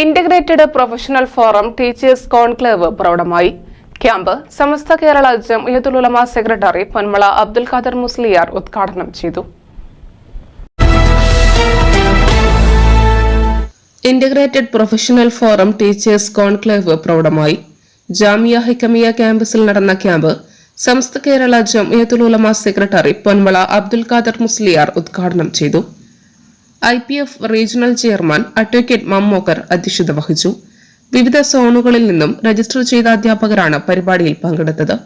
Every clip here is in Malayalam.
Integrated professional forum teachers conclave പ്രൗഢമായി. Camp Samastha Kerala Jamiyyathul Ulama secretary Ponmala Abdul Khader Musliyar ഉദ്ഘാടനം ചെയ്തു. Integrated professional forum teachers conclave പ്രൗഢമായി. Jamia Hikamiyya ക്യാമ്പസിൽ നടന്ന ക്യാമ്പ് സമസ്ത കേരള ജംഇയത്തുലമ സെക്രട്ടറി പൊന്മള അബ്ദുൽ ഖാദർ മുസ്ലിയാർ ഉദ്ഘാടനം ചെയ്തു. I P F regional chairman advocate Mammokkar അധ്യക്ഷത വഹിച്ചു. വിവിധ സോണുകളിൽ നിന്നും രജിസ്റ്റർ ചെയ്ത അധ്യാപകരാണ് പരിപാടിയിൽ പങ്കെടുത്തത്.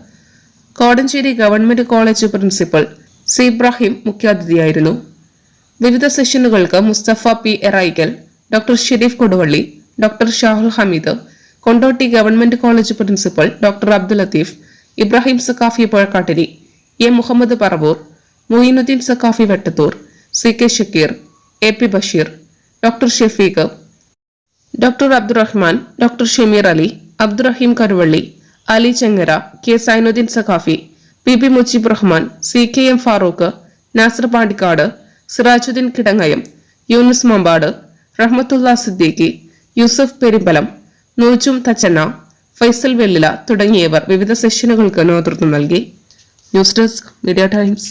Kodanchery government college principal C Ibrahim മുഖ്യാതിഥിയായിരുന്നു. വിവിധ സെഷനുകൾക്ക് Musthafa P Eraikkal doctor Shareef Koduvally doctor Shahul Hameed Kondotty government college principal doctor Abdul Latheef Ibrahim Saqafi Puzhakkattiri A Muhammad Paravur Moinuddin Saqafi Vettathur C K Shakir A P Basheer doctor Shefeeq doctor Abdurahman doctor Shameer Ali Abdurahim Karuvally Ali Chengara K Zainuddin Saqafi P P Mujeeb Rahman C K M Farooq Nasar Pandikkad Sirajuddin Kidangayam Younis Mampad Rahmathulla Siddiqui Yusuf Perimbalam Nujum Thachanna Faisal Vellila തുടങ്ങിയവർ വിവിധ സെഷനുകൾക്ക് നേതൃത്വം നൽകി. News desk media times.